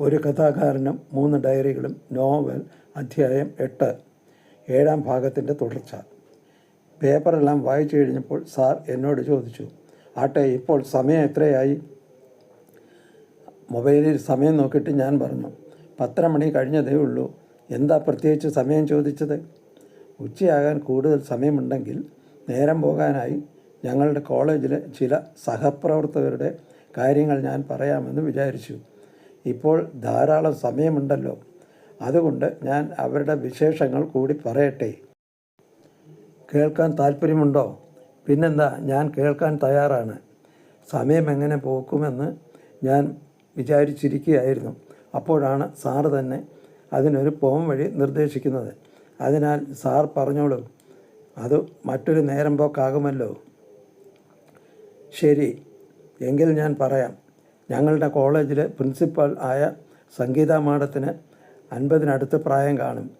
ഒരു കഥാകാരനും മൂന്ന് ഡയറികളും നോവൽ അധ്യായം എട്ട് ഏഴാം ഭാഗത്തിന്റെ തുടർച്ച. പേപ്പറെല്ലാം വായിച്ചു കഴിഞ്ഞപ്പോൾ സാർ എന്നോട് ചോദിച്ചു ആട്ടെ ഇപ്പോൾ സമയം എത്രയായി? മൊബൈലിൽ സമയം നോക്കിയിട്ട് ഞാൻ പറഞ്ഞു പത്തര മണി കഴിഞ്ഞതേ ഉള്ളൂ. എന്താ പ്രത്യേകിച്ച് സമയം ചോദിച്ചത്? ഉച്ചയാകാൻ കൂടുതൽ സമയമുണ്ടെങ്കിൽ നേരം പോകാനായി ഞങ്ങളുടെ കോളേജിലെ ചില സഹപ്രവർത്തകരുടെ കാര്യങ്ങൾ ഞാൻ പറയാമെന്ന് വിചാരിച്ചു. ഇപ്പോൾ ധാരാളം സമയമുണ്ടല്ലോ. അതുകൊണ്ട് ഞാൻ അവരുടെ വിശേഷങ്ങൾ കൂടി പറയട്ടെ. കേൾക്കാൻ താല്പര്യമുണ്ടോ പിന്നെന്താ ഞാൻ കേൾക്കാൻ തയ്യാറാണ്. സമയം എങ്ങനെ പോക്കുമെന്ന് ഞാൻ വിചാരിച്ചിരിക്കുകയായിരുന്നു. അപ്പോഴാണ് സാറ് തന്നെ അതിനൊരു പോം വഴി നിർദ്ദേശിക്കുന്നത്. അതിനാൽ സാർ പറഞ്ഞോളൂ. അത് മറ്റൊരു നേരം പോക്കാകുമല്ലോ. ശരി എങ്കിൽ ഞാൻ പറയാം. ഞങ്ങളുടെ കോളേജിലെ പ്രിൻസിപ്പൽ ആയ സംഗീത മാഡത്തിന് അൻപതിനടുത്ത് പ്രായം കാണും.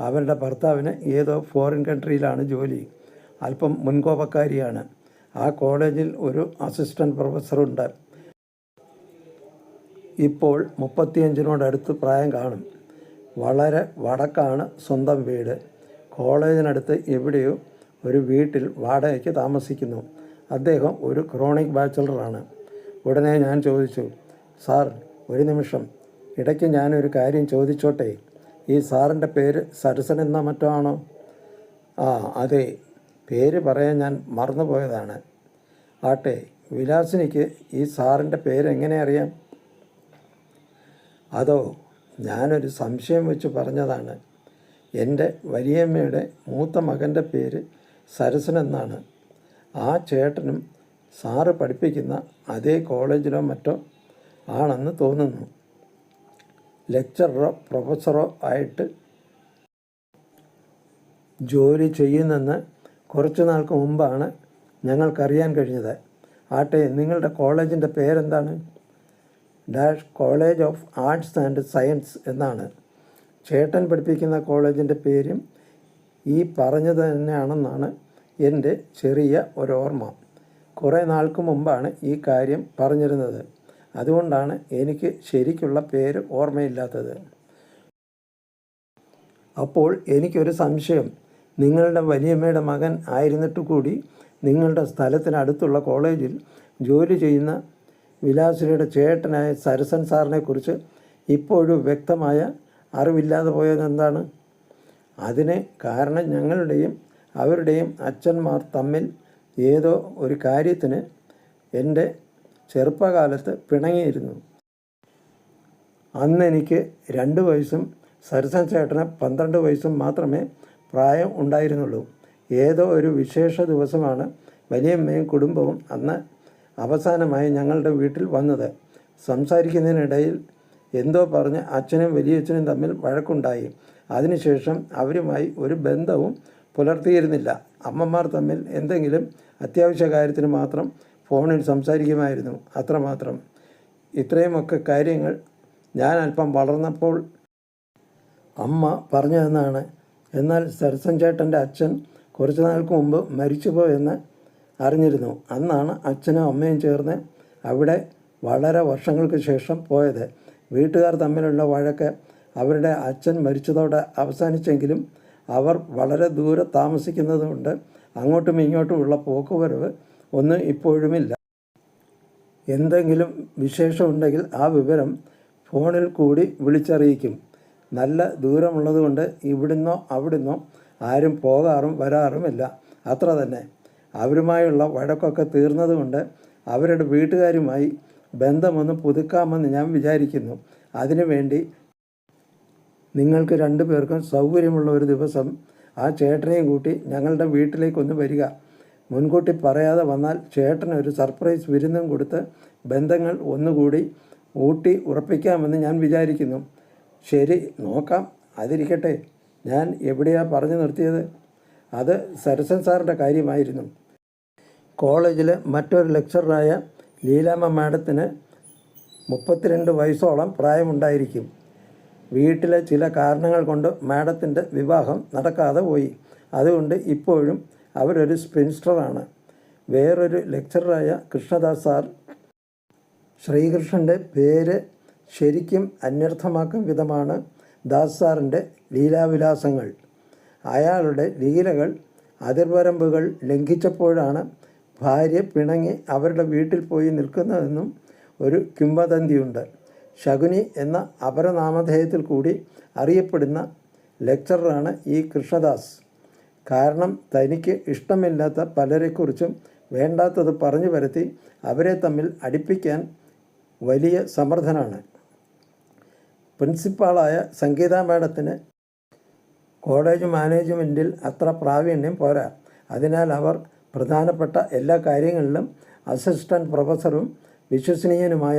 അവരുടെ ഭർത്താവിന് ഏതോ ഫോറിൻ കൺട്രിയിലാണ് ജോലി. അല്പം മുൻകോപക്കാരിയാണ്. ആ കോളേജിൽ ഒരു അസിസ്റ്റന്റ് പ്രൊഫസറുണ്ട് ഇപ്പോൾ മുപ്പത്തിയഞ്ചിനോടടുത്ത് പ്രായം കാണും. വളരെ വടക്കാണ് സ്വന്തം വീട്. കോളേജിനടുത്ത് എവിടെയോ ഒരു വീട്ടിൽ വാടകയ്ക്ക് താമസിക്കുന്നു. അദ്ദേഹം ഒരു ക്രോണിക് ബാച്ചലറാണ്. ഉടനെ ഞാൻ ചോദിച്ചു സാർ ഒരു നിമിഷം. ഇടയ്ക്ക് ഞാനൊരു കാര്യം ചോദിച്ചോട്ടെ? ഈ സാറിന്റെ പേര് സരസൻ എന്ന മറ്റോ ആണോ? ആ അതെ. പേര് പറയാൻ ഞാൻ മറന്നുപോയതാണ്. ആട്ടെ വിലാസിനിക്ക് ഈ സാറിന്റെ പേര് എങ്ങനെ അറിയാം? അതോ ഞാനൊരു സംശയം വെച്ച് പറഞ്ഞതാണ്. എന്റെ വലിയമ്മയുടെ മൂത്ത മകന്റെ പേര് സരസൻ എന്നാണ്. ആ ചേട്ടനും സാറ് പഠിപ്പിക്കുന്ന അതേ കോളേജിലോ മറ്റോ ആണെന്ന് തോന്നുന്നു. ലെക്ചററോ പ്രൊഫസറോ ആയിട്ട് ജോലി ചെയ്യുന്നെന്ന് കുറച്ചു നാൾക്ക് മുമ്പാണ് ഞങ്ങൾക്കറിയാൻ കഴിഞ്ഞത്. ആട്ടെ നിങ്ങളുടെ കോളേജിന്റെ പേരെന്താണ്? Dash college of arts and science എന്നാണ്. ചേട്ടൻ പഠിപ്പിക്കുന്ന കോളേജിന്റെ പേരും ഈ പറഞ്ഞത് തന്നെയാണെന്നാണ് എന്റെ ചെറിയ ഒരോർമ്മ. കുറേ നാൾക്ക് മുമ്പാണ് ഈ കാര്യം പറഞ്ഞിരുന്നത്. അതുകൊണ്ടാണ് എനിക്ക് ശരിക്കുള്ള പേര് ഓർമ്മയില്ലാത്തത്. അപ്പോൾ എനിക്കൊരു സംശയം. നിങ്ങളുടെ വലിയമ്മയുടെ മകൻ ആയിരുന്നിട്ട് കൂടി നിങ്ങളുടെ സ്ഥലത്തിനടുത്തുള്ള കോളേജിൽ ജോലി ചെയ്യുന്ന വിലാസിനിയുടെ ചേട്ടനായ സരസൻ സാറിനെ കുറിച്ച് ഇപ്പോഴും വ്യക്തമായ അറിവില്ലാതെ പോയത് എന്താണ് അതിന് കാരണം ഞങ്ങളുടെയും അവരുടെയും അച്ഛന്മാർ തമ്മിൽ ഏതോ ഒരു കാര്യത്തിന് എന്റെ ചെറുപ്പകാലത്ത് പിണങ്ങിയിരുന്നു. അന്ന് എനിക്ക് രണ്ട് വയസ്സും സരസൻ ചേട്ടന് പന്ത്രണ്ട് വയസ്സും മാത്രമേ പ്രായം ഉണ്ടായിരുന്നുള്ളൂ. ഏതോ ഒരു വിശേഷ ദിവസമാണ് വലിയമ്മയും കുടുംബവും അന്ന് അവസാനമായി ഞങ്ങളുടെ വീട്ടിൽ വന്നത്. സംസാരിക്കുന്നതിനിടയിൽ എന്തോ പറഞ്ഞ് അച്ഛനും വലിയച്ഛനും തമ്മിൽ വഴക്കുണ്ടായി. അതിനുശേഷം അവരുമായി ഒരു ബന്ധവും പുലർത്തിയിരുന്നില്ല. അമ്മമാർ തമ്മിൽ എന്തെങ്കിലും അത്യാവശ്യ കാര്യത്തിന് മാത്രം ഫോണിൽ സംസാരിക്കുമായിരുന്നു. അത്രമാത്രം. ഇത്രയുമൊക്കെ കാര്യങ്ങൾ ഞാൻ അല്പം വളർന്നപ്പോൾ അമ്മ പറഞ്ഞു തന്നാണ് എന്നാൽ സരസൻ ചേട്ടന്റെ അച്ഛൻ കുറച്ച് നാൾക്ക് മുമ്പ് മരിച്ചുപോയെന്ന് അറിഞ്ഞിരുന്നു. അന്നാണ് അച്ഛനും അമ്മയും ചേർന്ന് അവിടെ വളരെ വർഷങ്ങൾക്ക് ശേഷം പോയത്. വീട്ടുകാർ തമ്മിലുള്ള വഴക്ക് അവരുടെ അച്ഛൻ മരിച്ചതോടെ അവസാനിച്ചെങ്കിലും അവർ വളരെ ദൂരെ താമസിക്കുന്നതുകൊണ്ട് അങ്ങോട്ടും ഇങ്ങോട്ടുമുള്ള പോക്കുവരവ് ഒന്നും ഇപ്പോഴുമില്ല. എന്തെങ്കിലും വിശേഷമുണ്ടെങ്കിൽ ആ വിവരം ഫോണിൽ കൂടി വിളിച്ചറിയിക്കും. നല്ല ദൂരമുള്ളതുകൊണ്ട് ഇവിടുന്നോ അവിടുന്നോ ആരും പോകാറും വരാറുമില്ല അത്ര തന്നെ. അവരുമായുള്ള വഴക്കൊക്കെ തീർന്നതുകൊണ്ട് അവരുടെ വീട്ടുകാരുമായി ബന്ധമൊന്ന് പുതുക്കാമെന്ന് ഞാൻ വിചാരിക്കുന്നു. അതിനുവേണ്ടി നിങ്ങൾക്ക് രണ്ടു പേർക്കും സൗകര്യമുള്ള ഒരു ദിവസം ആ ചേട്ടനെയും കൂട്ടി ഞങ്ങളുടെ വീട്ടിലേക്കൊന്ന് വരിക. മുൻകൂട്ടി പറയാതെ വന്നാൽ ചേട്ടന് ഒരു സർപ്രൈസ് വിരുന്നും കൊടുത്ത് ബന്ധങ്ങൾ ഒന്നുകൂടി ഊട്ടി ഉറപ്പിക്കാമെന്ന് ഞാൻ വിചാരിക്കുന്നു. ശരി നോക്കാം. അതിരിക്കട്ടെ. ഞാൻ എവിടെയാ പറഞ്ഞു നിർത്തിയത്? അത് സരസൻ സാറിന്റെ കാര്യമായിരുന്നു. കോളേജിലെ മറ്റൊരു ലെക്ചറായ ലീലാമ്മ മാഡത്തിന് മുപ്പത്തിരണ്ട് വയസ്സോളം പ്രായമുണ്ടായിരിക്കും. വീട്ടിലെ ചില കാരണങ്ങൾ കൊണ്ട് മാഡത്തിന്റെ വിവാഹം നടക്കാതെ പോയി. അതുകൊണ്ട് ഇപ്പോഴും അവരൊരു സ്പ്രിൻസ്റ്ററാണ് വേറൊരു ലെക്ചററായ കൃഷ്ണദാസ് സാർ ശ്രീകൃഷ്ണന്റെ പേര് ശരിക്കും അന്വർത്ഥമാക്കും വിധമാണ് ദാസ് സാറിന്റെ ലീലാവിലാസങ്ങൾ. അയാളുടെ ലീലകൾ അതിർവരമ്പുകൾ ലംഘിച്ചപ്പോഴാണ് ഭാര്യ പിണങ്ങി അവരുടെ വീട്ടിൽ പോയി നിൽക്കുന്നതെന്നും ഒരു കിംവദന്തിയുണ്ട്. ശകുനി എന്ന അപരനാമധേയത്തിൽ കൂടി അറിയപ്പെടുന്ന ലെക്ചററാണ് ഈ കൃഷ്ണദാസ്. കാരണം തനിക്ക് ഇഷ്ടമില്ലാത്ത പലരെക്കുറിച്ചും വേണ്ടാത്തത് പറഞ്ഞു വരുത്തി അവരെ തമ്മിൽ അടിപ്പിക്കാൻ വലിയ സമർത്ഥനാണ് പ്രിൻസിപ്പാളായ സംഗീത മാഡത്തിന് കോളേജ് മാനേജ്മെന്റിൽ അത്ര പ്രാവീണ്യം പോരാ. അതിനാൽ അവർ പ്രധാനപ്പെട്ട എല്ലാ കാര്യങ്ങളിലും അസിസ്റ്റന്റ് പ്രൊഫസറും വിശ്വസനീയനുമായ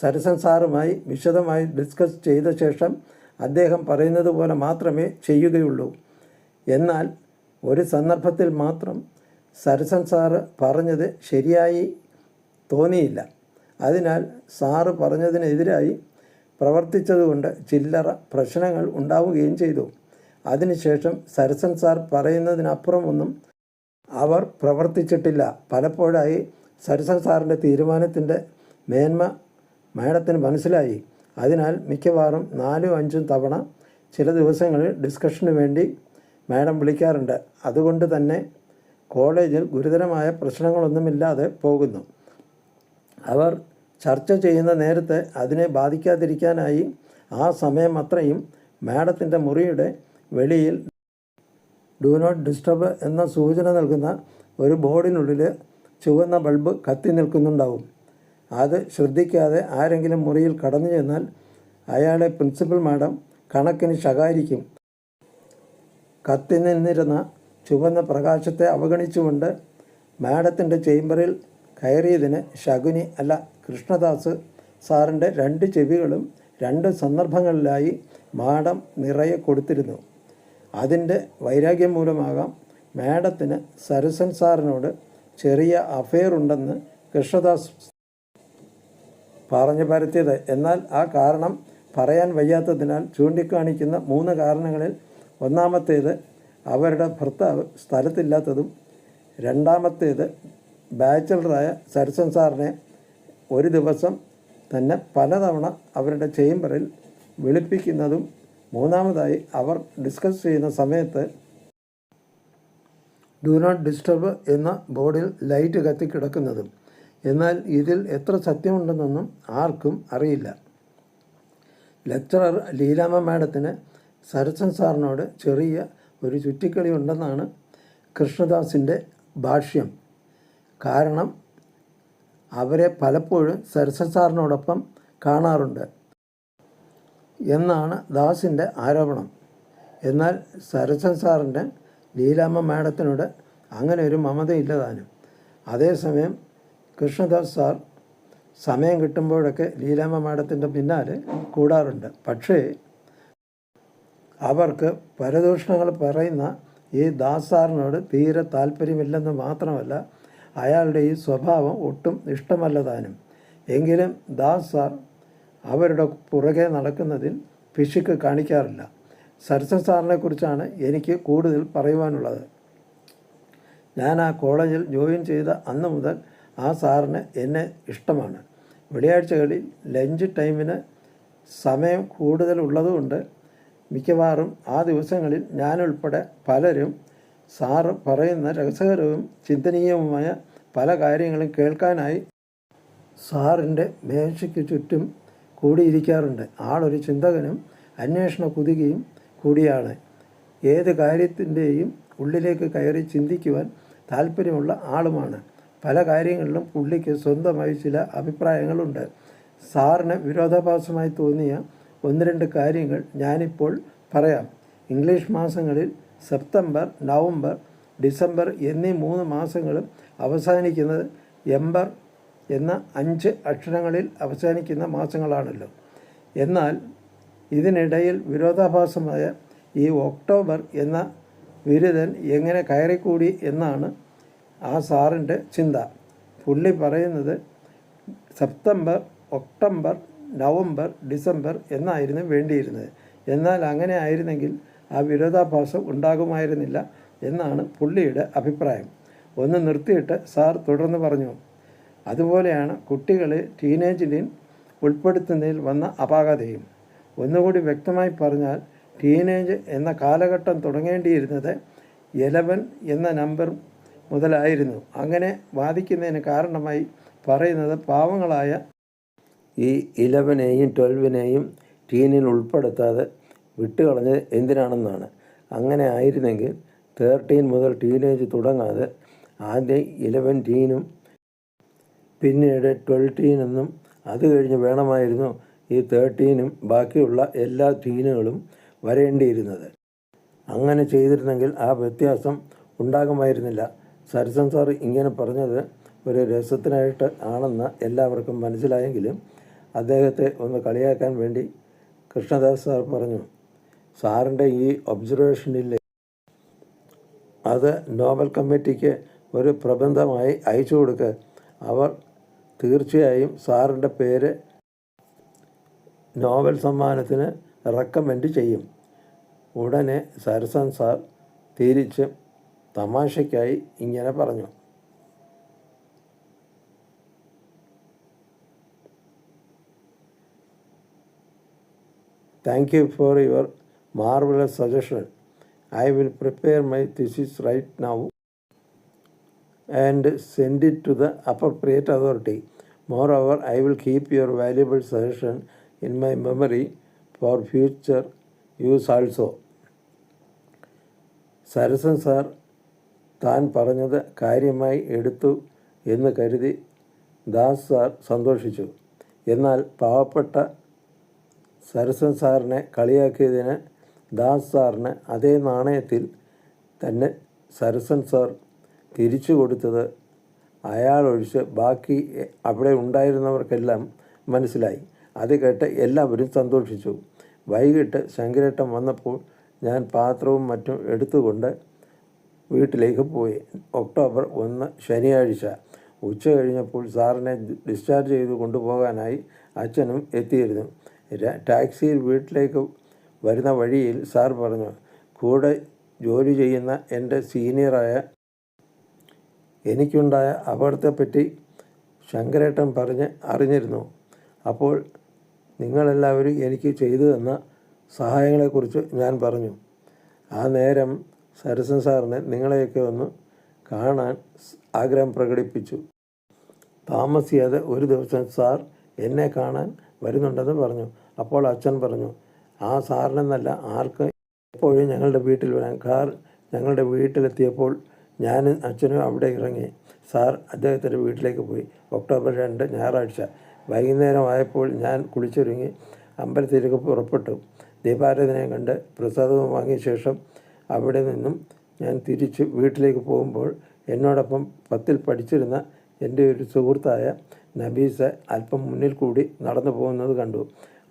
സരസൻ സാറുമായി വിശദമായി ഡിസ്കസ് ചെയ്ത ശേഷം അദ്ദേഹം പറയുന്നത് പോലെ മാത്രമേ ചെയ്യുകയുള്ളൂ. എന്നാൽ ഒരു സന്ദർഭത്തിൽ മാത്രം സരസൻ സാറ് പറഞ്ഞത് ശരിയായി തോന്നിയില്ല. അതിനാൽ സാറ് പറഞ്ഞതിനെതിരായി പ്രവർത്തിച്ചതുകൊണ്ട് ചില്ലറ പ്രശ്നങ്ങൾ ഉണ്ടാവുകയും ചെയ്തു. അതിനുശേഷം സരസൻ സാർ പറയുന്നതിനപ്പുറമൊന്നും അവർ പ്രവർത്തിച്ചിട്ടില്ല. പലപ്പോഴായി സരസൻ സാറിന്റെ തീരുമാനത്തിന്റെ മേന്മ മാഡത്തിന് മനസ്സിലായി. അതിനാൽ മിക്കവാറും നാലും അഞ്ചും തവണ ചില ദിവസങ്ങളിൽ ഡിസ്കഷന് വേണ്ടി മാഡം വിളിക്കാറുണ്ട്. അതുകൊണ്ട് തന്നെ കോളേജിൽ ഗുരുതരമായ പ്രശ്നങ്ങളൊന്നുമില്ലാതെ പോകുന്നു. അവർ ചർച്ച ചെയ്യുന്ന നേരത്തെ അതിനെ ബാധിക്കാതിരിക്കാനായി ആ സമയം അത്രയും മാഡത്തിന്റെ മുറിയുടെ വെളിയിൽ ഡു നോട്ട് ഡിസ്റ്റർബ് എന്ന സൂചന നൽകുന്ന ഒരു ബോർഡിനുള്ളിൽ ചുവന്ന ബൾബ് കത്തി നിൽക്കുന്നുണ്ടാവും. അത് ശ്രദ്ധിക്കാതെ ആരെങ്കിലും മുറിയിൽ കടന്നു ചെന്നാൽ അയാളെ പ്രിൻസിപ്പൽ മാഡം കണക്കിന് ശകാരിക്കും. കത്തി നിന്നിരുന്ന ചുവന്ന പ്രകാശത്തെ അവഗണിച്ചുകൊണ്ട് മാഡത്തിന്റെ ചേംബറിൽ കയറിയതിന് ശകുനി അല്ല കൃഷ്ണദാസ് സാറിന്റെ രണ്ട് ചെവികളും രണ്ട് സന്ദർഭങ്ങളിലായി മാഡം നിറയെ കൊടുത്തിരുന്നു. അതിന്റെ വൈരാഗ്യം മൂലമാകാം മാഡത്തിന് സരസൻ സാറിനോട് ചെറിയ അഫെയർ ഉണ്ടെന്ന് കൃഷ്ണദാസ് പറഞ്ഞു പരത്തിയത്. എന്നാൽ ആ കാരണം പറയാൻ വയ്യാത്തതിനാൽ ചൂണ്ടിക്കാണിക്കുന്ന മൂന്ന് കാരണങ്ങളിൽ ഒന്നാമത്തേത് അവരുടെ ഭർത്താവ് സ്ഥലത്തില്ലാത്തതും രണ്ടാമത്തേത് ബാച്ചലറായ സരസൻ സാറിനെ ഒരു ദിവസം തന്നെ പലതവണ അവരുടെ ചേംബറിൽ വിളിപ്പിക്കുന്നതും മൂന്നാമതായി അവർ ഡിസ്കസ് ചെയ്യുന്ന സമയത്ത് ഡു നോട്ട് ഡിസ്റ്റർബ് എന്ന ബോർഡിൽ ലൈറ്റ് കത്തിക്കിടക്കുന്നതും. എന്നാൽ ഇതിൽ എത്ര സത്യമുണ്ടെന്നൊന്നും ആർക്കും അറിയില്ല. ലെക്ചറർ ലീലാമ്മ മാഡത്തിന് സരസൻ സാറിനോട് ചെറിയ ഒരു ചുറ്റിക്കളി ഉണ്ടെന്നാണ് കൃഷ്ണദാസിന്റെ ഭാഷ്യം. കാരണം അവരെ പലപ്പോഴും സരസൻ സാറിനോടൊപ്പം കാണാറുണ്ട് എന്നാണ് ദാസിന്റെ ആരോപണം. എന്നാൽ സരസൻ സാറിന്റെ ലീലാമ്മ മാഡത്തിനോട് അങ്ങനെ ഒരു മമതയില്ലതാനും അതേസമയം കൃഷ്ണദാസ് സാർ സമയം കിട്ടുമ്പോഴൊക്കെ ലീലാമ്മ മാഡത്തിന്റെ പിന്നാലെ കൂടാറുണ്ട്. പക്ഷേ അവർക്ക് പരദൂഷണങ്ങൾ പറയുന്ന ഈ ദാസ് സാറിനോട് തീരെ താല്പര്യമില്ലെന്ന് മാത്രമല്ല അയാളുടെ ഈ സ്വഭാവം ഒട്ടും ഇഷ്ടമല്ല താനും എങ്കിലും ദാസ് സാർ അവരുടെ പുറകെ നടക്കുന്നതിൽ പിശുക്ക് കാണിക്കാറില്ല. സരസൻ സാറിനെ കുറിച്ചാണ് എനിക്ക് കൂടുതൽ പറയുവാനുള്ളത്. ഞാൻ ആ കോളേജിൽ ജോയിൻ ചെയ്ത അന്ന് മുതൽ ആ സാറിന് എന്നെ ഇഷ്ടമാണ്. വെള്ളിയാഴ്ചകളിൽ ലഞ്ച് ടൈമിന് സമയം കൂടുതലുള്ളതുകൊണ്ട് മിക്കവാറും ആ ദിവസങ്ങളിൽ ഞാനുൾപ്പെടെ പലരും സാറ് പറയുന്ന രസകരവും ചിന്തനീയവുമായ പല കാര്യങ്ങളും കേൾക്കാനായി സാറിന്റെ മേശയ്ക്ക് ചുറ്റും കൂടിയിരിക്കാറുണ്ട്. ആളൊരു ചിന്തകനും അന്വേഷണ കുതികയും കൂടിയാണ്. ഏത് കാര്യത്തിന്റെയും ഉള്ളിലേക്ക് കയറി ചിന്തിക്കുവാൻ താല്പര്യമുള്ള ആളുമാണ്. പല കാര്യങ്ങളിലും പുള്ളിക്ക് സ്വന്തമായി ചില അഭിപ്രായങ്ങളുണ്ട്. സാറിന് വിരോധാഭാസമായി തോന്നിയ ഒന്ന് രണ്ട് കാര്യങ്ങൾ ഞാനിപ്പോൾ പറയാം. ഇംഗ്ലീഷ് മാസങ്ങളിൽ സെപ്റ്റംബർ നവംബർ ഡിസംബർ എന്നീ മൂന്ന് മാസങ്ങളും അവസാനിക്കുന്നത് എംബർ എന്ന അഞ്ച് അക്ഷരങ്ങളിൽ അവസാനിക്കുന്ന മാസങ്ങളാണല്ലോ. എന്നാൽ ഇതിനിടയിൽ വിരോധാഭാസമായ ഈ ഒക്ടോബർ എന്ന ബിരുദൻ എങ്ങനെ കയറിക്കൂടി എന്നാണ് ആ സാറിന്റെ ചിന്ത. പുള്ളി പറയുന്നത് സെപ്റ്റംബർ ഒക്ടോബർ നവംബർ ഡിസംബർ എന്നായിരുന്നു വേണ്ടിയിരുന്നത്. എന്നാൽ അങ്ങനെ ആയിരുന്നെങ്കിൽ ആ വിരോധാഭാസം ഉണ്ടാകുമായിരുന്നില്ല എന്നാണ് പുള്ളിയുടെ അഭിപ്രായം. ഒന്ന് നിർത്തിയിട്ട് സാർ തുടർന്ന് പറഞ്ഞു അതുപോലെയാണ് കുട്ടികളെ ടീനേജിലിൻ ഉൾപ്പെടുത്തുന്നതിൽ വന്ന അപാകതയും. ഒന്നുകൂടി വ്യക്തമായി പറഞ്ഞാൽ ടീനേജ് എന്ന കാലഘട്ടം തുടങ്ങേണ്ടിയിരുന്നത് എലവൻ എന്ന നമ്പർ മുതലായിരുന്നു. അങ്ങനെ വാദിക്കുന്നതിന് കാരണമായി പറയുന്നത് പാവങ്ങളായ ഈ ഇലവനെയും ട്വൽവിനെയും ടീനിൽ ഉൾപ്പെടുത്താതെ വിട്ടുകളഞ്ഞത് എന്തിനാണെന്നാണ്. അങ്ങനെ ആയിരുന്നെങ്കിൽ തേർട്ടീൻ മുതൽ ടീനേജ് തുടങ്ങാതെ ആദ്യം ഇലവൻ ടീനും പിന്നീട് ട്വൽറ്റീനെന്നും അത് കഴിഞ്ഞ് വേണമായിരുന്നു ഈ തേർട്ടീനും ബാക്കിയുള്ള എല്ലാ ടീനുകളും വരേണ്ടിയിരുന്നത്. അങ്ങനെ ചെയ്തിരുന്നെങ്കിൽ ആ വ്യത്യാസം ഉണ്ടാകുമായിരുന്നില്ല. സരസൻ സാർ ഇങ്ങനെ പറഞ്ഞത് ഒരു രസത്തിനായിട്ട് ആണെന്ന് എല്ലാവർക്കും മനസ്സിലായെങ്കിലും അദ്ദേഹത്തെ ഒന്ന് കളിയാക്കാൻ വേണ്ടി കൃഷ്ണദാസ് സാർ പറഞ്ഞു സാറിന്റെ ഈ ഒബ്സർവേഷനില്ലേ അത് നോബൽ കമ്മിറ്റിക്ക് ഒരു പ്രബന്ധമായി അയച്ചു കൊടുക്കുക അവർ തീർച്ചയായും സാറിന്റെ പേര് നോബൽ സമ്മാനത്തിന് റെക്കമെൻഡ് ചെയ്യും. ഉടനെ സരസൻ സാർ തിരിച്ച് തമാശയ്ക്കായി ഇങ്ങനെ പറഞ്ഞു thank you for your marvellous suggestion I will prepare my thesis right now and send it to the appropriate authority. Moreover, I will keep your valuable suggestion in my memory for future use also. സരസൻ sir താൻ പറഞ്ഞത് കാര്യമായി എടുത്തു എന്ന് കരുതി Das sir സന്തോഷിച്ചു. എന്നാൽ പാവപ്പെട്ട സരസൻ സാറിനെ കളിയാക്കിയതിന് ദാസ് സാറിന് അതേ നാണയത്തിൽ തന്നെ സരസൻ സാർ തിരിച്ചു കൊടുത്തത് അയാളൊഴിച്ച് ബാക്കി അവിടെ ഉണ്ടായിരുന്നവർക്കെല്ലാം മനസ്സിലായി. അത് കേട്ട് എല്ലാവരും സന്തോഷിച്ചു. വൈകിട്ട് ശങ്കരേട്ടൻ വന്നപ്പോൾ ഞാൻ പാത്രവും മറ്റും എടുത്തുകൊണ്ട് വീട്ടിലേക്ക് പോയി. ഒക്ടോബർ ഒന്ന് ശനിയാഴ്ച. ഉച്ച കഴിഞ്ഞപ്പോൾ സാറിനെ ഡിസ്ചാർജ് ചെയ്ത് കൊണ്ടുപോകാനായി അച്ഛനും എത്തിയിരുന്നു. ടാക്സിയിൽ വീട്ടിലേക്ക് വരുന്ന വഴിയിൽ സാർ പറഞ്ഞു കൂടെ ജോലി ചെയ്യുന്ന എന്റെ സീനിയറായ എനിക്കുണ്ടായ അപകടത്തെപ്പറ്റി ശങ്കരേട്ടൻ പറഞ്ഞ് അറിഞ്ഞിരുന്നു. അപ്പോൾ നിങ്ങളെല്ലാവരും എനിക്ക് ചെയ്തു തന്ന സഹായങ്ങളെക്കുറിച്ച് ഞാൻ പറഞ്ഞു. ആ നേരം സരസൻ സാറിനെ നിങ്ങളെയൊക്കെ ഒന്ന് കാണാൻ ആഗ്രഹം പ്രകടിപ്പിച്ചു. താമസിയാതെ ഒരു ദിവസം സാർ എന്നെ കാണാൻ വരുന്നുണ്ടെന്ന് പറഞ്ഞു. അപ്പോൾ അച്ഛൻ പറഞ്ഞു ആ സാറിനെന്നല്ല ആർക്ക് എപ്പോഴും ഞങ്ങളുടെ വീട്ടിൽ വരാൻ. കാർ ഞങ്ങളുടെ വീട്ടിലെത്തിയപ്പോൾ ഞാനും അച്ഛനും അവിടെ ഇറങ്ങി. സാർ അദ്ദേഹത്തിന്റെ വീട്ടിലേക്ക് പോയി. ഒക്ടോബർ രണ്ട് ഞായറാഴ്ച. വൈകുന്നേരമായപ്പോൾ ഞാൻ കുളിച്ചൊരുങ്ങി അമ്പലത്തിലേക്ക് പുറപ്പെട്ടു. ദീപാരാധനയും കണ്ട് പ്രസാദവും വാങ്ങിയ ശേഷം അവിടെ നിന്നും ഞാൻ തിരിച്ച് വീട്ടിലേക്ക് പോകുമ്പോൾ എന്നോടൊപ്പം പത്തിൽ പഠിച്ചിരുന്ന എന്റെ ഒരു സുഹൃത്തായ നബീസ അല്പം മുന്നിൽ കൂടി നടന്നു പോകുന്നത് കണ്ടു.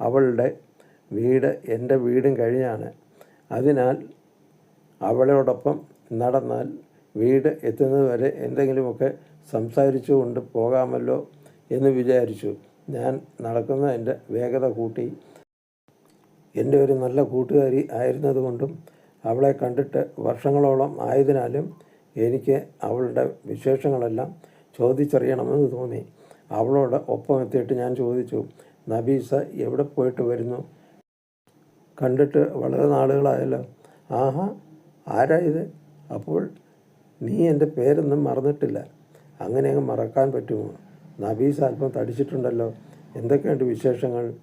അവളുടെ വീട് എന്റെ വീടും കഴിഞ്ഞാണ്. അതിനാൽ അവളോടൊപ്പം നടന്നാൽ വീട് എത്തുന്നത് വരെ എന്തെങ്കിലുമൊക്കെ സംസാരിച്ചു കൊണ്ട് പോകാമല്ലോ എന്ന് വിചാരിച്ചു. ഞാൻ നടക്കുന്ന എന്റെ വേഗത കൂട്ടി. എന്റെ ഒരു നല്ല കൂട്ടുകാരി ആയിരുന്നതുകൊണ്ടും അവളെ കണ്ടിട്ട് വർഷങ്ങളോളം ആയതിനാലും എനിക്ക് അവളുടെ വിശേഷങ്ങളെല്ലാം ചോദിച്ചറിയണമെന്ന് തോന്നി. അവളോട് ഒപ്പം എത്തിയിട്ട് ഞാൻ ചോദിച്ചു നബീസ എവിടെ പോയിട്ട് വരുന്നു? കണ്ടിട്ട് വളരെ നാളുകളായല്ലോ. ആഹാ ആരാ ഇത്? അപ്പോൾ നീ എന്റെ പേരൊന്നും മറന്നിട്ടില്ല. അങ്ങനെ അങ്ങ് മറക്കാൻ പറ്റുമോ? നബീസ് അല്പം തടിച്ചിട്ടുണ്ടല്ലോ. എന്തൊക്കെയുണ്ട് വിശേഷങ്ങൾ?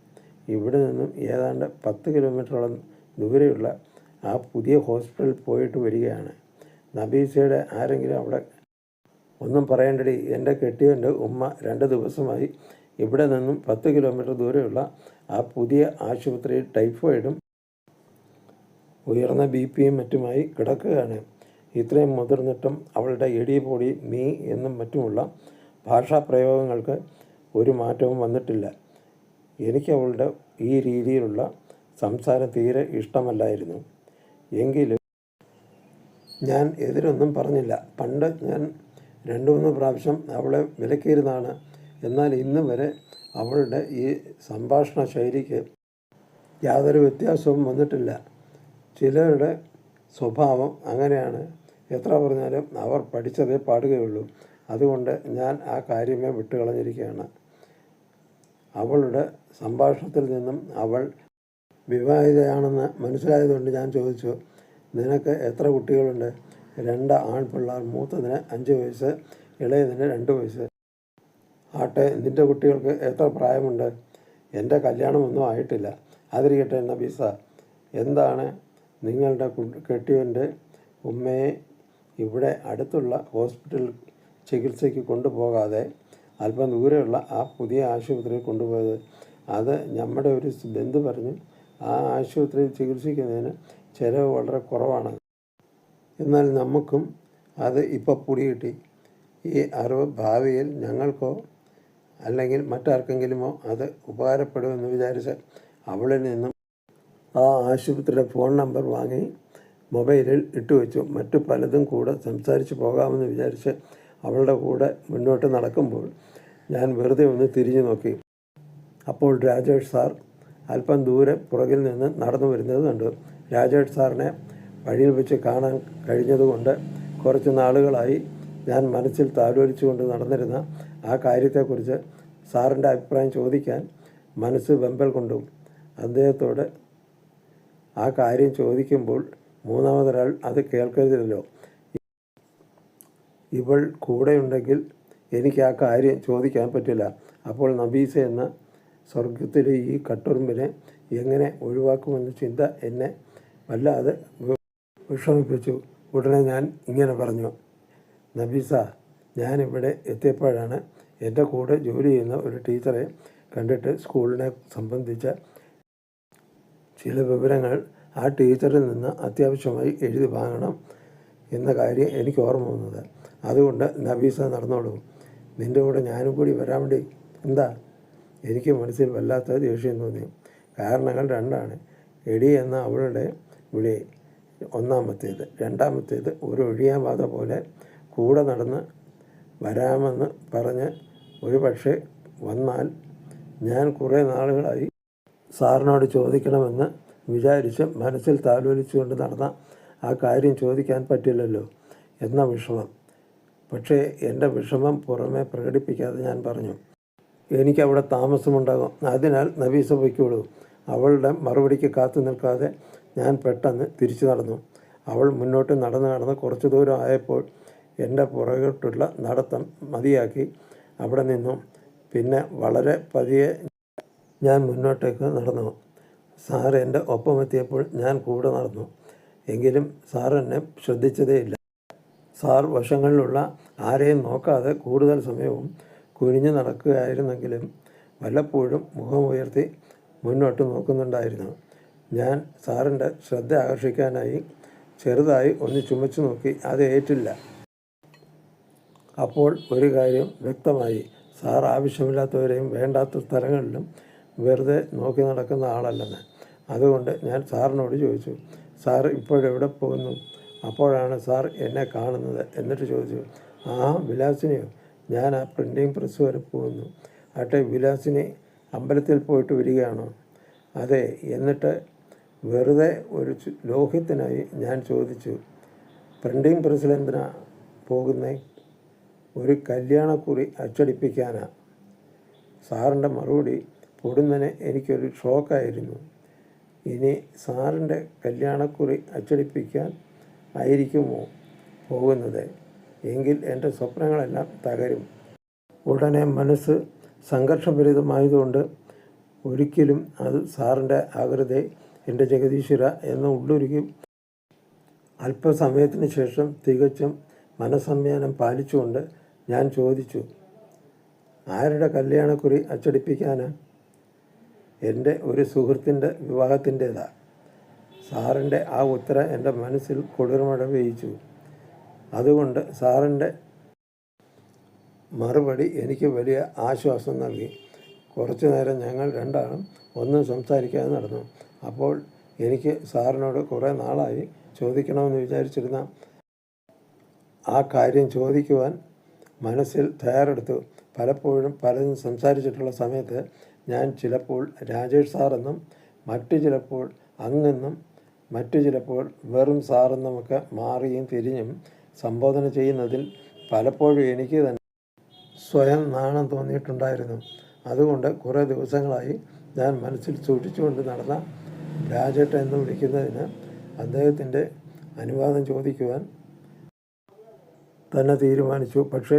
ഇവിടെ നിന്നും ഏതാണ്ട് പത്ത് കിലോമീറ്ററോളം ദൂരെയുള്ള ആ പുതിയ ഹോസ്പിറ്റലിൽ പോയിട്ട് വരികയാണ്. നബീസയുടെ ആരെങ്കിലും അവിടെ ഒന്നും പറയേണ്ടടി. എന്റെ കെട്ടിയന്റെ ഉമ്മ രണ്ട് ദിവസമായി ഇവിടെ നിന്നും പത്ത് കിലോമീറ്റർ ദൂരെയുള്ള ആ പുതിയ ആശുപത്രിയിൽ ടൈഫോയിഡും ഉയർന്ന ബി പിയും മറ്റുമായി കിടക്കുകയാണ്. ഇത്രയും മുതിർന്നിട്ടും അവളുടെ എടി പൊടി നീ എന്നും മറ്റുമുള്ള ഭാഷാ പ്രയോഗങ്ങൾക്ക് ഒരു മാറ്റവും വന്നിട്ടില്ല. എനിക്ക് അവളുടെ ഈ രീതിയിലുള്ള സംസാരം തീരെ ഇഷ്ടമല്ലായിരുന്നു. എങ്കിലും ഞാൻ എതിരൊന്നും പറഞ്ഞില്ല. പണ്ട് ഞാൻ രണ്ട് മൂന്ന് പ്രാവശ്യം അവളെ വിലക്കിയിരുന്നതാണ്. എന്നാൽ ഇന്ന് വരെ അവളുടെ ഈ സംഭാഷണ ശൈലിക്ക് യാതൊരു വ്യത്യാസവും വന്നിട്ടില്ല. ചിലരുടെ സ്വഭാവം അങ്ങനെയാണ്. എത്ര പറഞ്ഞാലും അവർ പഠിച്ചതേ പാടുകയുള്ളൂ. അതുകൊണ്ട് ഞാൻ ആ കാര്യമേ വിട്ടുകളഞ്ഞിരിക്കുകയാണ്. അവളുടെ സംഭാഷണത്തിൽ നിന്നും അവൾ വിവാഹിതയാണെന്ന് മനസ്സിലായതുകൊണ്ട് ഞാൻ ചോദിച്ചു നിനക്ക് എത്ര കുട്ടികളുണ്ട്? രണ്ട് ആൺപിള്ളേർ മൂത്തതിന് അഞ്ച് വയസ്സ് ഇളയതിന് രണ്ട് വയസ്സ്. ആട്ടെ നിന്റെ കുട്ടികൾക്ക് എത്ര പ്രായമുണ്ട്? എന്റെ കല്യാണമൊന്നും ആയിട്ടില്ല. അതിരിക്കട്ടെ എന്ന ബീസ എന്താണ് നിങ്ങളുടെ കെട്ടിയവന്റെ ഉമ്മയെ ഇവിടെ അടുത്തുള്ള ഹോസ്പിറ്റൽ ചികിത്സയ്ക്ക് കൊണ്ടുപോകാതെ അല്പം ദൂരെയുള്ള ആ പുതിയ ആശുപത്രിയിൽ കൊണ്ടുപോയത്? അത് നമ്മുടെ ഒരു ബന്ധു പറഞ്ഞു ആ ആശുപത്രിയിൽ ചികിത്സിക്കുന്നതിന് ചിലവ് വളരെ കുറവാണ്. എന്നാൽ നമുക്കും അത് ഇപ്പോൾ പിടികിട്ടി ഈ അറിവ് ഭാവിയിൽ ഞങ്ങൾക്കോ അല്ലെങ്കിൽ മറ്റാർക്കെങ്കിലുമോ അത് ഉപകാരപ്പെടുമെന്ന് വിചാരിച്ച് അവളിൽ നിന്നും ആ ആശുപത്രിയുടെ ഫോൺ നമ്പർ വാങ്ങി മൊബൈലിൽ ഇട്ടുവെച്ചു മറ്റു പലതും കൂടെ സംസാരിച്ച് പോകാമെന്ന് വിചാരിച്ച് അവളുടെ കൂടെ മുന്നോട്ട് നടക്കുമ്പോൾ ഞാൻ വെറുതെ ഒന്ന് തിരിഞ്ഞു നോക്കി. അപ്പോൾ രാജേഷ് സാർ അല്പം ദൂരെ പുറകിൽ നിന്ന് നടന്നു വരുന്നത് കണ്ടു. രാജേഷ് സാറിനെ വഴിയിൽ വെച്ച് കാണാൻ കഴിഞ്ഞതുകൊണ്ട് കുറച്ച് നാളുകളായി ഞാൻ മനസ്സിൽ താലോലിച്ചുകൊണ്ട് നടന്നിരുന്ന ആ കാര്യത്തെക്കുറിച്ച് സാറിന്റെ അഭിപ്രായം ചോദിക്കാൻ മനസ്സ് വെമ്പൽ കൊണ്ടു. അദ്ദേഹത്തോട് ആ കാര്യം ചോദിക്കുമ്പോൾ മൂന്നാമതൊരാൾ അത് കേൾക്കരുതല്ലോ ഇവൾ കൂടെയുണ്ടെങ്കിൽ എനിക്ക് ആ കാര്യം ചോദിക്കാൻ പറ്റില്ല. അപ്പോൾ നബീസ എന്ന സ്വർഗത്തിലെ ഈ കട്ടുറുമ്പിനെ എങ്ങനെ ഒഴിവാക്കുമെന്ന ചിന്ത എന്നെ വല്ലാതെ വിഷമിപ്പിച്ചു. ഉടനെ ഞാൻ ഇങ്ങനെ പറഞ്ഞു. നബീസ ഞാനിവിടെ എത്തിയപ്പോഴാണ് എന്റെ കൂടെ ജോലി ചെയ്യുന്ന ഒരു ടീച്ചറെ കണ്ടിട്ട് സ്കൂളിനെ സംബന്ധിച്ച ചില വിവരങ്ങൾ ആ ടീച്ചറിൽ നിന്ന് അത്യാവശ്യമായി എഴുതി വാങ്ങണം എന്ന കാര്യം എനിക്ക് ഓർമ്മ വന്നത്. അതുകൊണ്ട് നബീസ നടന്നോളൂ. നിന്റെ കൂടെ ഞാനും കൂടി വരാൻ വേണ്ടി. എന്താ? എനിക്ക് മനസ്സിൽ വല്ലാത്ത ദേഷ്യം തോന്നി. കാരണങ്ങൾ രണ്ടാണ്. എടി എന്ന അവളുടെ വിളി. ഒന്നാമത്തേത്. രണ്ടാമത്തേത് ഒരു ഒഴിയാവാത പോലെ കൂടെ നടന്ന് വരാമെന്ന് പറഞ്ഞ് ഒരു പക്ഷേ വന്നാൽ ഞാൻ കുറേ നാളുകളായി സാറിനോട് ചോദിക്കണമെന്ന് വിചാരിച്ച് മനസ്സിൽ താലോലിച്ചുകൊണ്ട് നടന്ന ആ കാര്യം ചോദിക്കാൻ പറ്റില്ലല്ലോ എന്ന വിഷമം. പക്ഷേ എന്റെ വിഷമം പുറമെ പ്രകടിപ്പിക്കാതെ ഞാൻ പറഞ്ഞു. എനിക്കവിടെ താമസമുണ്ടാകും. അതിനാൽ നബീസ പൊയ്ക്കോളൂ അവളുടെ മറുപടിക്ക് കാത്തു നിൽക്കാതെ ഞാൻ പെട്ടെന്ന് തിരിച്ചു നടന്നു. അവൾ മുന്നോട്ട് നടന്ന് നടന്ന് കുറച്ച് ദൂരം ആയപ്പോൾ എന്റെ പുറകോട്ടുള്ള നടത്തം മതിയാക്കി അവിടെ നിന്നു. പിന്നെ വളരെ പതിയെ ഞാൻ മുന്നോട്ടേക്ക് നടന്നു. സാർ എന്റെ ഒപ്പമെത്തിയപ്പോൾ ഞാൻ കൂടെ നടന്നു. എങ്കിലും സാർ എന്നെ ശ്രദ്ധിച്ചതേയില്ല. സാർ വശങ്ങളിലുള്ള ആരെയും നോക്കാതെ കൂടുതൽ സമയവും കുനിഞ്ഞു നടക്കുകയായിരുന്നെങ്കിലും വല്ലപ്പോഴും മുഖമുയർത്തി മുന്നോട്ട് നോക്കുന്നുണ്ടായിരുന്നു. ഞാൻ സാറിന്റെ ശ്രദ്ധ ആകർഷിക്കാനായി ചെറുതായി ഒന്ന് ചുമച്ചു നോക്കി അത് ഏറ്റില്ല. അപ്പോൾ ഒരു കാര്യം വ്യക്തമായി സാർ ആവശ്യമില്ലാത്തവരെയും വേണ്ടാത്ത സ്ഥലങ്ങളിലും വെറുതെ നോക്കി നടക്കുന്ന ആളല്ലെന്ന്. അതുകൊണ്ട് ഞാൻ സാറിനോട് ചോദിച്ചു സാർ ഇപ്പോഴെവിടെ പോകുന്നു? അപ്പോഴാണ് സാർ എന്നെ കാണുന്നത്? എന്നിട്ട് ചോദിച്ചു ആ വിലാസിനിയോ? ഞാൻ ആ പ്രിന്റിങ് പ്രസ് വരെ പോകുന്നു ആട്ടെ വിലാസിനി അമ്പലത്തിൽ പോയിട്ട് വരികയാണോ? അതെ എന്നിട്ട് വെറുതെ ഒരു ലോഹ്യത്തിനായി ഞാൻ ചോദിച്ചു പ്രിന്റിങ് പ്രസ്സിൽ എന്തിനാ പോകുന്നേ? ഒരു കല്യാണക്കുറി അച്ചടിപ്പിക്കാനാ. സാറിന്റെ മറുപടി പൊടുന്നനെ എനിക്കൊരു ഷോക്കായിരുന്നു ഇനി സാറിന്റെ കല്യാണക്കുറി അച്ചടിപ്പിക്കാൻ ആയിരിക്കുമോ പോകുന്നത്? എങ്കിൽ എന്റെ സ്വപ്നങ്ങളെല്ലാം തകരും. ഉടനെ മനസ്സ് സംഘർഷഭരിതമായതുകൊണ്ട് ഒരിക്കലും അത് സാറിന്റെ ആകൃതി എന്റെ ജഗദീശ്വര എന്ന് ഉള്ളുരുകി അല്പസമയത്തിന് ശേഷം തികച്ചും മനസംയമനം പാലിച്ചുകൊണ്ട് ഞാൻ ചോദിച്ചു ആരുടെ കല്യാണക്കുറി അച്ചടിപ്പിക്കാനാ? എന്റെ ഒരു സുഹൃത്തിന്റെ വിവാഹത്തിന്റേതാണ് സാറിന്റെ ആ ഉത്തരം എന്റെ മനസ്സിൽ കുളിർമഴ പെയ്യിച്ചു. അതുകൊണ്ട് സാറിന്റെ മറുപടി എനിക്ക് വലിയ ആശ്വാസം നൽകി. കുറച്ചു നേരം ഞങ്ങൾ രണ്ടാളും ഒന്നും സംസാരിക്കാതെ നടന്നു. അപ്പോൾ എനിക്ക് സാറിനോട് കുറേ നാളായി ചോദിക്കണമെന്ന് വിചാരിച്ചിരുന്ന ആ കാര്യം ചോദിക്കുവാൻ മനസ്സിൽ തയ്യാറെടുത്തു. പലപ്പോഴും പലതും സംസാരിച്ചിട്ടുള്ള സമയത്ത് ഞാൻ ചിലപ്പോൾ രാജേഷ് സാറെന്നും മറ്റു ചിലപ്പോൾ അങ്ങെന്നും മറ്റു ചിലപ്പോൾ വെറും സാറെന്നുമൊക്കെ മാറിയും തിരിഞ്ഞും സംബോധന ചെയ്യുന്നതിൽ പലപ്പോഴും എനിക്ക് തന്നെ സ്വയം നാണം തോന്നിയിട്ടുണ്ടായിരുന്നു. അതുകൊണ്ട് കുറേ ദിവസങ്ങളായി ഞാൻ മനസ്സിൽ സൂക്ഷിച്ചുകൊണ്ട് നടന്ന രാജേട്ട എന്ന് വിളിക്കുന്നതിന് അദ്ദേഹത്തിന്റെ അനുവാദം ചോദിക്കുവാൻ തന്നെ തീരുമാനിച്ചു. പക്ഷേ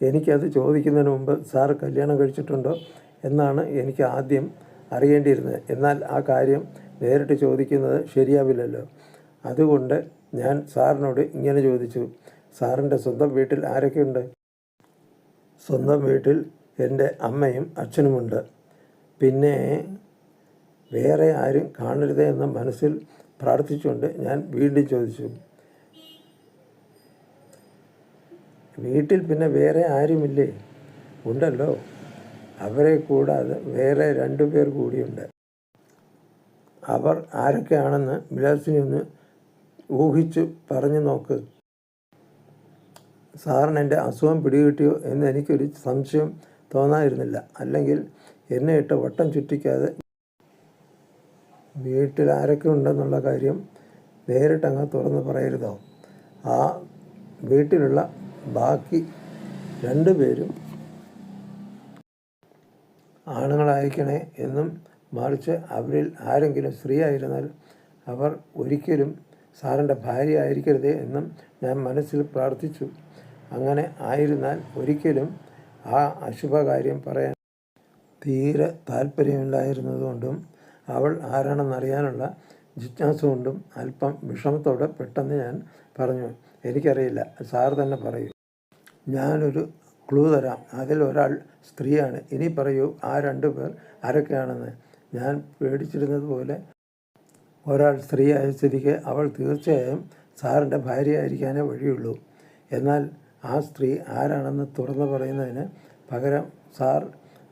എനിക്കത് ചോദിക്കുന്നതിന് മുമ്പ് സാർ കല്യാണം കഴിച്ചിട്ടുണ്ടോ? എന്നാണ് എനിക്ക് ആദ്യം അറിയേണ്ടിയിരുന്നത്. എന്നാൽ ആ കാര്യം നേരിട്ട് ചോദിക്കുന്നത് ശരിയാവില്ലല്ലോ. അതുകൊണ്ട് ഞാൻ സാറിനോട് ഇങ്ങനെ ചോദിച്ചു സാറിന്റെ സ്വന്തം വീട്ടിൽ ആരൊക്കെയുണ്ട്? സ്വന്തം വീട്ടിൽ എന്റെ അമ്മയും അച്ഛനുമുണ്ട്. പിന്നെ വേറെ ആരും കാണരുതേ എന്ന മനസ്സിൽ പ്രാർത്ഥിച്ചുകൊണ്ട് ഞാൻ വീണ്ടും ചോദിച്ചു. വീട്ടിൽ പിന്നെ വേറെ ആരുമില്ലേ? ഉണ്ടല്ലോ. അവരെ കൂടാതെ വേറെ രണ്ടു പേർ കൂടിയുണ്ട്. അവർ ആരൊക്കെയാണെന്ന് വിലാസിനി ഒന്ന് ഊഹിച്ചു പറഞ്ഞു നോക്ക്. സാറിന് എന്റെ അസുഖം പിടികിട്ടിയോ എന്ന് എനിക്കൊരു സംശയം തോന്നാതിരുന്നില്ല അല്ലെങ്കിൽ എന്നെ ഇട്ട് വട്ടം ചുറ്റിക്കാതെ വീട്ടിൽ ആരൊക്കെ ഉണ്ടെന്നുള്ള കാര്യം നേരിട്ടങ്ങ് തുറന്ന് പറയരുതോ. ആ വീട്ടിലുള്ള ബാക്കി രണ്ടുപേരും ആണുങ്ങളായിരിക്കണേ എന്നും മറിച്ച് അവരിൽ ആരെങ്കിലും സ്ത്രീ ആയിരുന്നാൽ അവർ ഒരിക്കലും സാറിന്റെ ഭാര്യ ആയിരിക്കരുതേ എന്നും ഞാൻ മനസ്സിൽ പ്രാർത്ഥിച്ചു. അങ്ങനെ ആയിരുന്നാൽ ഒരിക്കലും ആ അശുഭകാര്യം പറയാൻ തീരെ താല്പര്യമില്ലായിരുന്നതുകൊണ്ടും അവൾ ആരാണെന്നറിയാനുള്ള ജിജ്ഞാസ കൊണ്ടും അല്പം വിഷമത്തോടെ പെട്ടെന്ന് ഞാൻ പറഞ്ഞു എനിക്കറിയില്ല സാർ തന്നെ പറയൂ. ഞാനൊരു ക്ലൂ തരാം. അതിൽ ഒരാൾ സ്ത്രീയാണ്. ഇനി പറയൂ ആ രണ്ടു പേർ ആരൊക്കെയാണെന്ന്. ഞാൻ പേടിച്ചിരുന്നത് പോലെ ഒരാൾ സ്ത്രീയായ സ്ഥിതിക്ക് അവൾ തീർച്ചയായും സാറിന്റെ ഭാര്യയായിരിക്കാനേ വഴിയുള്ളൂ. എന്നാൽ ആ സ്ത്രീ ആരാണെന്ന് തുറന്നു പറയുന്നതിന് പകരം സാർ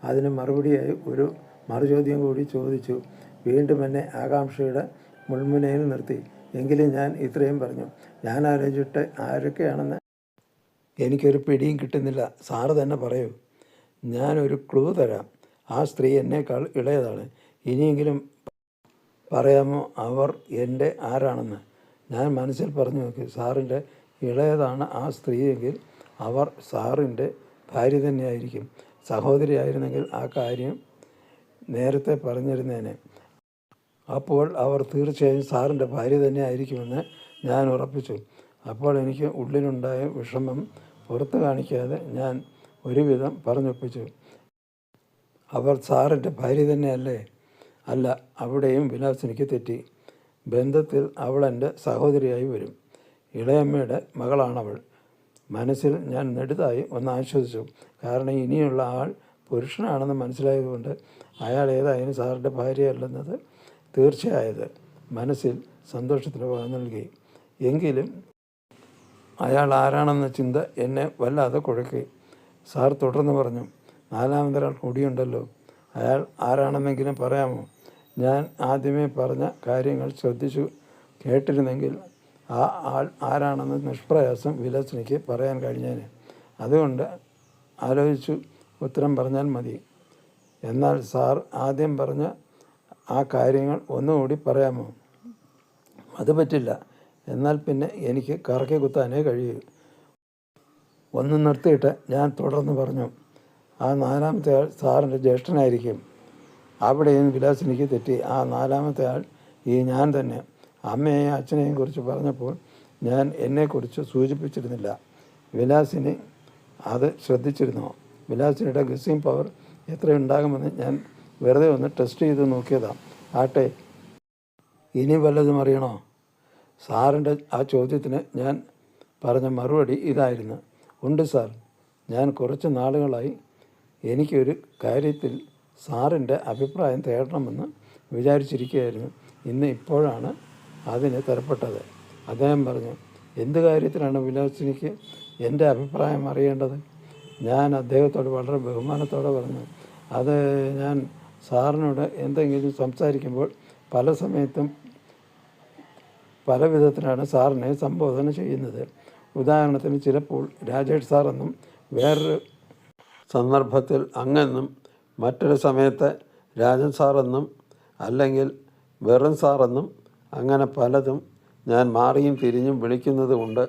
അതിന് മറുപടിയായി ഒരു മറുചോദ്യം കൂടി ചോദിച്ചു. വീണ്ടും എന്നെ ആകാംക്ഷയുടെ മുൾമുനയിൽ നിർത്തി. എങ്കിലും ഞാൻ ഇത്രയും പറഞ്ഞു. ഞാൻ ആലോചിച്ചിട്ട് ആരൊക്കെയാണെന്ന് എനിക്കൊരു പിടിയും കിട്ടുന്നില്ല. സാറ് തന്നെ പറയൂ ഞാനൊരു ക്ലൂ തരാം. ആ സ്ത്രീ എന്നേക്കാൾ ഇളയതാണ്. ഇനിയെങ്കിലും പറയാമോ? അവർ എന്റെ ആരാണെന്ന്? ഞാൻ മനസ്സിൽ പറഞ്ഞു നോക്കി. സാറിന്റെ ഇളയതാണ് ആ സ്ത്രീയെങ്കിൽ അവർ സാറിന്റെ ഭാര്യ തന്നെയായിരിക്കും. സഹോദരി ആയിരുന്നെങ്കിൽ ആ കാര്യം നേരത്തെ പറഞ്ഞിരുന്നേനെ. അപ്പോൾ അവർ തീർച്ചയായും സാറിന്റെ ഭാര്യ തന്നെ ആയിരിക്കുമെന്ന് ഞാൻ ഉറപ്പിച്ചു. അപ്പോൾ എനിക്ക് ഉള്ളിലുണ്ടായ വിഷമം പുറത്ത് കാണിക്കാതെ ഞാൻ ഒരുവിധം പറഞ്ഞൊപ്പിച്ചു. അവർ സാറിന്റെ ഭാര്യ തന്നെയല്ലേ? അല്ല അവിടെയും വിലാസിനിക്ക് തെറ്റി. ബന്ധത്തിൽ അവൾ എന്റെ സഹോദരിയായി വരും. ഇളയമ്മയുടെ മകളാണവൾ. മനസ്സിൽ ഞാൻ നെടുതായി ഒന്ന് ആശ്വസിച്ചു. കാരണം ഇനിയുള്ള ആൾ പുരുഷനാണെന്ന് മനസ്സിലായതുകൊണ്ട് അയാൾ ഏതായാലും സാറിന്റെ ഭാര്യയല്ലെന്നത് തീർച്ചയായത് മനസ്സിൽ സന്തോഷത്തിന് പക നൽകി. എങ്കിലും അയാൾ ആരാണെന്ന ചിന്ത എന്നെ വല്ലാതെ കുഴക്കി. സാർ തുടർന്ന് പറഞ്ഞു നാലാമതൊരാൾ കൂടിയുണ്ടല്ലോ അയാൾ ആരാണെന്നെങ്കിലും പറയാമോ? ഞാൻ ആദ്യമേ പറഞ്ഞ കാര്യങ്ങൾ ശ്രദ്ധിച്ചു കേട്ടിരുന്നെങ്കിൽ ആ ആൾ ആരാണെന്ന് നിഷ്പ്രയാസം വിലസിനിക്ക് പറയാൻ കഴിഞ്ഞേനെ. അതുകൊണ്ട് ആലോചിച്ചു ഉത്തരം പറഞ്ഞാൽ മതി. എന്നാൽ സാർ ആദ്യം പറഞ്ഞ ആ കാര്യങ്ങൾ ഒന്നുകൂടി പറയാമോ? അത് പറ്റില്ല. എന്നാൽ പിന്നെ എനിക്ക് കറക്കി കുത്താനേ കഴിയൂ. ഒന്ന് നിർത്തിയിട്ട് ഞാൻ തുടർന്ന് പറഞ്ഞു. ആ നാലാമത്തെ ആൾ സാറിന്റെ ജ്യേഷ്ഠനായിരിക്കും. അവിടെയും വിലാസിനിക്ക് തെറ്റി. ആ നാലാമത്തെ ആൾ ഈ ഞാൻ തന്നെ. അമ്മയെയും അച്ഛനെയും കുറിച്ച് പറഞ്ഞപ്പോൾ ഞാൻ എന്നെക്കുറിച്ച് സൂചിപ്പിച്ചിരുന്നില്ല. വിലാസിനി അത് ശ്രദ്ധിച്ചിരുന്നു. വിലാസിനിയുടെ ഗസിംഗ് പവർ എത്രയുണ്ടാകുമെന്ന് ഞാൻ വെറുതെ ഒന്ന് ടെസ്റ്റ് ചെയ്ത് നോക്കിയതാണ് ആട്ടെ ഇനി വല്ലതും അറിയണോ? സാറിന്റെ ആ ചോദ്യത്തിന് ഞാൻ പറഞ്ഞ മറുപടി ഇതായിരുന്നു. ഉണ്ട് സാർ. ഞാൻ കുറച്ച് നാളുകളായി എനിക്കൊരു കാര്യത്തിൽ സാറിന്റെ അഭിപ്രായം തേടണമെന്ന് വിചാരിച്ചിരിക്കുകയായിരുന്നു. ഇന്ന് ഇപ്പോഴാണ് അതിന് തരപ്പെട്ടത്. അദ്ദേഹം പറഞ്ഞു എന്ത് കാര്യത്തിലാണ് വിലാസിനിക്ക് എന്റെ അഭിപ്രായം അറിയേണ്ടത്? ഞാൻ അദ്ദേഹത്തോട് വളരെ ബഹുമാനത്തോടെ പറഞ്ഞു അത് ഞാൻ സാറിനോട് എന്തെങ്കിലും സംസാരിക്കുമ്പോൾ പല സമയത്തും പല വിധത്തിലാണ് സാറിനെ സംബോധന ചെയ്യുന്നത്. ഉദാഹരണത്തിന് ചിലപ്പോൾ രാജേഷ് സാറെന്നും വേറൊരു സന്ദർഭത്തിൽ അങ്ങെന്നും മറ്റൊരു സമയത്ത് രാജൻ സാറെന്നും അല്ലെങ്കിൽ വെറും സാറെന്നും അങ്ങനെ പലതും ഞാൻ മാറിയും തിരിഞ്ഞും വിളിക്കുന്നത് കൊണ്ട്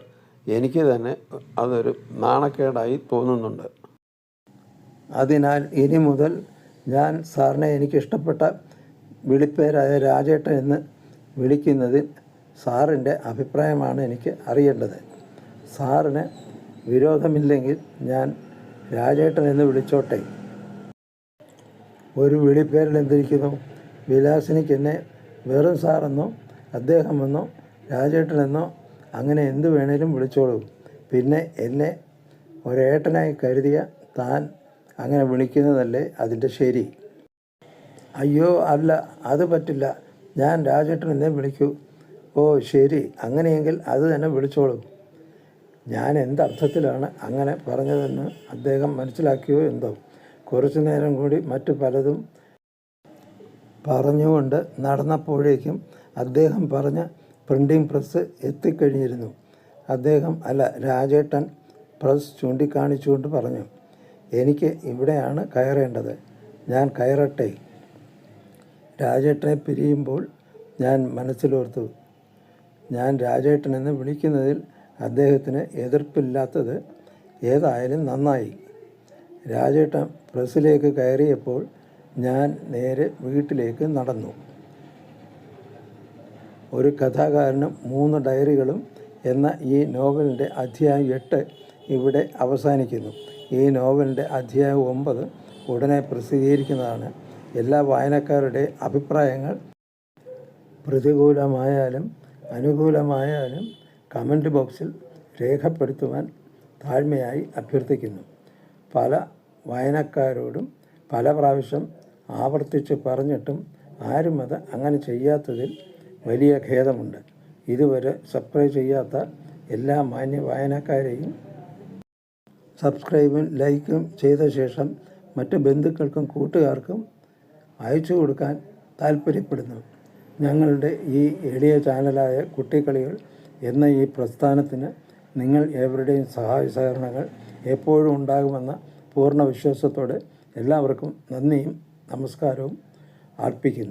എനിക്ക് തന്നെ അതൊരു നാണക്കേടായി തോന്നുന്നുണ്ട്. അതിനാൽ ഇനി മുതൽ ഞാൻ സാറിനെ എനിക്കിഷ്ടപ്പെട്ട വിളിപ്പേരായ രാജേട്ടൻ എന്ന് വിളിക്കുന്നതിൽ സാറിന്റെ അഭിപ്രായമാണ് എനിക്ക് അറിയേണ്ടത്. സാറിന് വിരോധമില്ലെങ്കിൽ ഞാൻ രാജേട്ടൻ എന്ന് വിളിച്ചോട്ടെ. ഒരു വിളിപ്പേരിൽ എന്തിരിക്കുന്നു? വിലാസിനിക്ക് എന്നെ വെറും സാറെന്നോ അദ്ദേഹമെന്നോ രാജേട്ടനെന്നോ അങ്ങനെ എന്തു വേണേലും വിളിച്ചോളൂ. പിന്നെ എന്നെ ഒരേട്ടനായി കരുതിയ താൻ അങ്ങനെ വിളിക്കുന്നതല്ലേ അതിന്റെ ശരി. അയ്യോ അല്ല അത് പറ്റില്ല. ഞാൻ രാജേട്ടൻ എന്നേ വിളിക്കൂ. ഓ ശരി. അങ്ങനെയെങ്കിൽ അത് തന്നെ വിളിച്ചോളൂ. ഞാൻ എന്തർത്ഥത്തിലാണ് അങ്ങനെ പറഞ്ഞതെന്ന് അദ്ദേഹം മനസ്സിലാക്കിയോ എന്തോ? കുറച്ചു നേരം കൂടി മറ്റു പലതും പറഞ്ഞുകൊണ്ട് നടന്നപ്പോഴേക്കും അദ്ദേഹം പറഞ്ഞ പ്രിന്റിംഗ് പ്രസ് എത്തിക്കഴിഞ്ഞിരുന്നു. അദ്ദേഹം അല്ല രാജേട്ടൻ പ്രസ് ചൂണ്ടിക്കാണിച്ചുകൊണ്ട് പറഞ്ഞു എനിക്ക് ഇവിടെയാണ് കയറേണ്ടത്. ഞാൻ കയറട്ടെ. രാജേട്ടനെ പിരിയുമ്പോൾ ഞാൻ മനസ്സിലോർത്തു ഞാൻ രാജേട്ടൻ എന്ന് വിളിക്കുന്നതിൽ അദ്ദേഹത്തിന് എതിർപ്പില്ലാത്തത് ഏതായാലും നന്നായി. രാജേട്ടൻ പ്രസ്സിലേക്ക് കയറിയപ്പോൾ ഞാൻ നേരെ വീട്ടിലേക്ക് നടന്നു. ഒരു കഥാകാരനും മൂന്ന് ഡയറികളും എന്ന ഈ നോവലിന്റെ അധ്യായം എട്ട് ഇവിടെ അവസാനിക്കുന്നു. ഈ നോവലിന്റെ അധ്യായം ഒമ്പത് ഉടനെ പ്രസിദ്ധീകരിക്കുന്നതാണ്. എല്ലാ വായനക്കാരുടെ അഭിപ്രായങ്ങൾ പ്രതികൂലമായാലും അനുകൂലമായാലും കമന്റ് ബോക്സിൽ രേഖപ്പെടുത്തുവാൻ താഴ്മയായി അഭ്യർത്ഥിക്കുന്നു. പല വായനക്കാരോടും പല പ്രാവശ്യം ആവർത്തിച്ച് പറഞ്ഞിട്ടും ആരും അത് അങ്ങനെ ചെയ്യാത്തതിൽ വലിയ ഖേദമുണ്ട്. ഇതുവരെ സബ്സ്ക്രൈബ് ചെയ്യാത്ത എല്ലാ മാന്യ വായനക്കാരെയും സബ്സ്ക്രൈബും ലൈക്കും ചെയ്ത ശേഷം മറ്റ് ബന്ധുക്കൾക്കും കൂട്ടുകാർക്കും അയച്ചു കൊടുക്കാൻ താല്പര്യപ്പെടുന്നു ഞങ്ങളുടെ ഈ എളിയ ചാനലായ കുട്ടിക്കളികൾ എന്ന ഈ പ്രസ്ഥാനത്തിന് നിങ്ങൾ ഏവരുടെയും സഹായ സഹകരണങ്ങൾ എപ്പോഴും ഉണ്ടാകുമെന്ന പൂർണ വിശ്വാസത്തോടെ എല്ലാവർക്കും നന്ദിയും നമസ്കാരവും അർപ്പിക്കുന്നു.